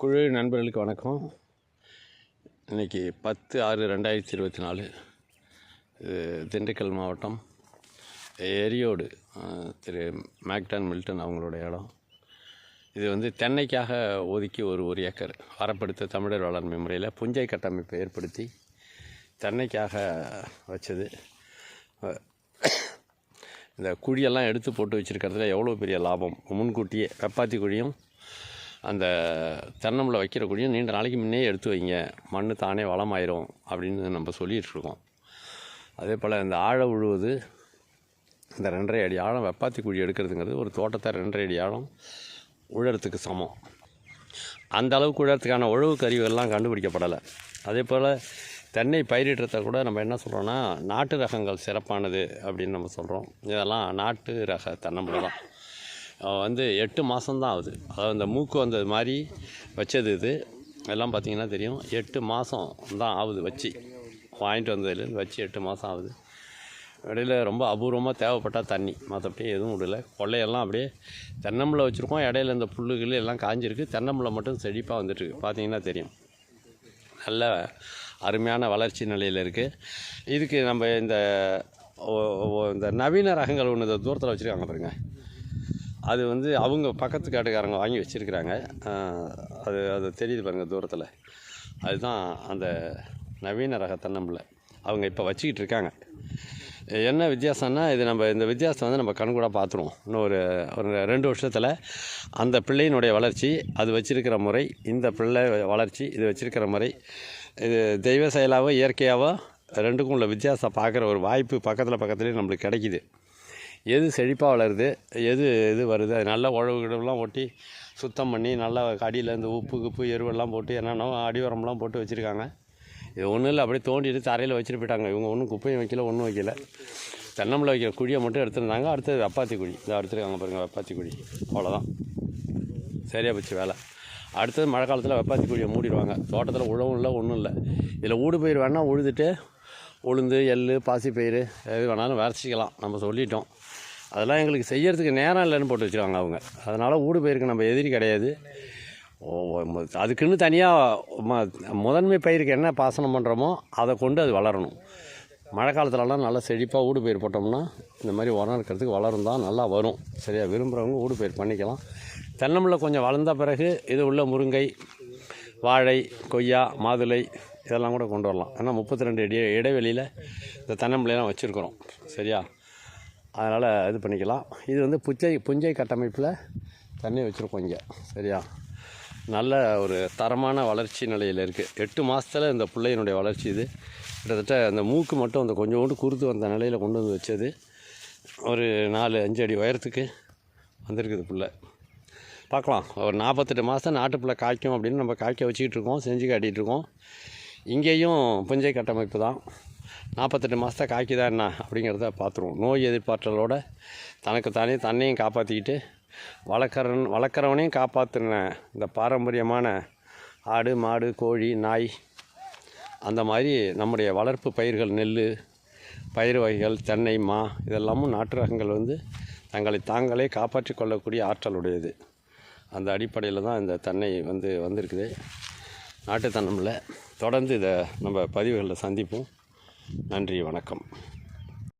குழு நண்பர்களுக்கு வணக்கம். இன்றைக்கி பத்து ஆறு ரெண்டாயிரத்தி இருபத்தி நாலு. திண்டுக்கல் மாவட்டம் எரியோடு திரு மேக்டான் மில்டன் அவங்களோட இடம். இது வந்து தென்னைக்காக ஒதுக்கி ஒரு ஒரு ஏக்கர் வரப்படுத்த தமிழர் வளர்மை முறையில் புஞ்சை கட்டமைப்பை ஏற்படுத்தி தென்னைக்காக வச்சது. இந்த குழியெல்லாம் எடுத்து போட்டு வச்சுருக்கிறதுல எவ்வளோ பெரிய லாபம்? முன்கூட்டியே வெப்பாத்தி குழியும் அந்த தென்னம்பில் வைக்கிற குழியும் நீண்ட நாளைக்கு முன்னே எடுத்து வைங்க. மண் தானே வளமாயிரும் அப்படின்னு நம்ம சொல்லிகிட்ருக்கோம் அதே போல் இந்த ஆழ உழுவது இந்த ரெண்டரை அடி ஆழம் வெப்பாத்தி குழி எடுக்கிறதுங்கிறது ஒரு தோட்டத்தை ரெண்டரை அடி ஆழம் உழறத்துக்கு சமம். அந்த அளவுக்கு உழறதுக்கான உழவு கருவிகள்லாம் கண்டுபிடிக்கப்படலை. அதே போல் தென்னை பயிரிடுறத கூட நம்ம என்ன சொல்கிறோன்னா நாட்டு ரகங்கள் சிறப்பானது அப்படின்னு நம்ம சொல்கிறோம் இதெல்லாம் நாட்டு ரக தென்னம்பிள்ளை தான். வந்து எட்டு மாதம்தான் ஆகுது. அதாவது இந்த மூக்கு வந்தது மாதிரி வச்சது இது. எல்லாம் பார்த்தீங்கன்னா தெரியும். எட்டு மாதம் தான் ஆகுது வச்சு. வாங்கிட்டு வந்ததுலேருந்து வச்சு எட்டு மாதம் ஆகுது. இடையில ரொம்ப அபூர்வமாக தேவைப்பட்டால் தண்ணி. மற்றபடி எதுவும் விடல. கொள்ளையெல்லாம் அப்படியே தென்னம்பிள்ளை வச்சுருக்கோம். இடையில இந்த புல்லுகள் எல்லாம் காஞ்சிருக்கு. தென்னம்பிள்ளை மட்டும் செழிப்பாக வந்துட்டுருக்கு. பார்த்தீங்கன்னா தெரியும். நல்ல அருமையான வளர்ச்சி நிலையில் இருக்குது இதுக்கு நம்ம இந்த இந்த நவீன ரகங்கள் ஒன்று இந்த தூரத்தில் வச்சுருக்காங்க பாருங்கள் அது வந்து அவங்க பக்கத்து காட்டுக்காரங்க வாங்கி வச்சுருக்கிறாங்க. அது அது தெரியுது பாருங்கள் தூரத்தில். அதுதான் அந்த நவீன ரக தென்னம்பிள்ளை அவங்க இப்போ வச்சுக்கிட்டு இருக்காங்க. என்ன வித்தியாசம்னா இது நம்ம இந்த வித்தியாசத்தை வந்து நம்ம கண்கூட பார்த்துருவோம் இன்னும் ஒரு ஒரு ரெண்டு வருஷத்தில் அந்த பிள்ளையினுடைய வளர்ச்சி அது வச்சுருக்கிற முறை இந்த பிள்ளை வளர்ச்சி இது வச்சுருக்கிற முறை இது தெய்வ செயலாவோ இயற்கையாவோ ரெண்டுக்கும் உள்ள வித்தியாசம் பார்க்குற ஒரு வாய்ப்பு பக்கத்தில் பக்கத்துலேயே நம்மளுக்கு கிடைக்கிது. எது செழிப்பாக வளருது எது இது வருது அது நல்லா உழவு கிழவுலாம் ஒட்டி சுத்தம் பண்ணி நல்லா அடியில் இந்த உப்பு குப்பு எருவெல்லாம் போட்டு என்னென்ன அடி உரம்லாம் போட்டு வச்சுருக்காங்க. இது ஒன்றும் இல்லை அப்படியே தோண்டிட்டு தரையில் வச்சுட்டு போயிட்டாங்க. இவங்க ஒன்றும் குப்பையும் வைக்கல ஒன்றும் வைக்கல. தென்னம்பில் வைக்கிற குழியை மட்டும் எடுத்துருந்தாங்க. அடுத்தது வெப்பாத்தி குழி. இதை எடுத்துருக்காங்க பாருங்கள் வெப்பாத்தி குழி. அவ்வளோதான் சரியாக போச்சு வேலை. அடுத்தது மழை காலத்தில் வெப்பாத்தி குழியை மூடிடுவாங்க. தோட்டத்தில் உழவும் இல்லை ஒன்றும் இல்லை. இதில் ஊடு பயிர் வேணால் உழுதுட்டு உளுந்து எள் பாசிப்பயிறு எது வேணாலும் விரைச்சிக்கலாம். நம்ம சொல்லிட்டோம். அதெல்லாம் எங்களுக்கு செய்கிறதுக்கு நேரம் இல்லைன்னு போட்டு வச்சுருவாங்க அவங்க. அதனால் ஊடு பயிருக்கு நம்ம எதிரி கிடையாது. அதுக்குன்னு தனியாக முதன்மை பயிருக்கு என்ன பாசனம் பண்ணுறோமோ அதை கொண்டு அது வளரணும். மழை காலத்துலலாம் நல்லா செழிப்பாக ஊடு பயிர் போட்டோம்னா இந்த மாதிரி உரம் இருக்கிறதுக்கு வளரும் தான் நல்லா வரும். சரியாக விரும்புகிறவங்க ஊடு பயிர் பண்ணிக்கலாம். தென்னம்பிள்ளை கொஞ்சம் வளர்ந்த பிறகு இது உள்ள முருங்கை வாழை கொய்யா மாதுளை இதெல்லாம் கூட கொண்டு வரலாம். ஏன்னா முப்பத்தி ரெண்டு இடைவெளியில் இந்த தென்னம்பிள்ளையெல்லாம் வச்சுருக்குறோம். சரியா? அதனால் இது பண்ணிக்கலாம். இது வந்து புஞ்சை புஞ்சை கட்டமைப்பில் தண்ணி வச்சுருக்கோம் இங்கே. சரியா? நல்ல ஒரு தரமான வளர்ச்சி நிலையில் இருக்குது எட்டு மாதத்தில் இந்த பிள்ளையினுடைய வளர்ச்சி இது. கிட்டத்தட்ட அந்த மூக்கு மட்டும் அந்த கொஞ்சோண்டு குருத்து வந்த நிலையில் கொண்டு வந்து வச்சது. ஒரு நாலு அஞ்சு அடி உயரத்துக்கு வந்திருக்குது புள்ள. பார்க்கலாம். ஒரு நாற்பத்தெட்டு மாதம் நாட்டுப்புள்ள காய்க்கும் அப்படின்னு நம்ம காய்க்க வச்சுக்கிட்டு இருக்கோம். செஞ்சு காட்டிகிட்டு இருக்கோம். இங்கேயும் புஞ்சை கட்டமைப்பு தான். நாற்பத்தெட்டு மாதத்தை காய்க்குதா என்ன அப்படிங்கிறத பார்த்துருவோம். நோய் எதிர்பார்த்தலோட தனக்கு தானே தன்னையும் காப்பாற்றிக்கிட்டு வளர்க்குறன் வளர்க்குறவனையும் காப்பாற்றின இந்த பாரம்பரியமான ஆடு மாடு கோழி நாய் அந்த மாதிரி நம்முடைய வளர்ப்பு பயிர்கள் நெல் பயிர் வகைகள் தென்னை மா இதெல்லாமும் நாட்டு ரகங்கள் வந்து தங்களை தாங்களே காப்பாற்றி கொள்ளக்கூடிய ஆற்றலுடையது. அந்த அடிப்படையில் தான் இந்த தென்னை வந்து வந்திருக்குது. நாட்டு தொடர்ந்து இதை நம்ம பதிவுகளில் சந்திப்போம். நன்றி வணக்கம்.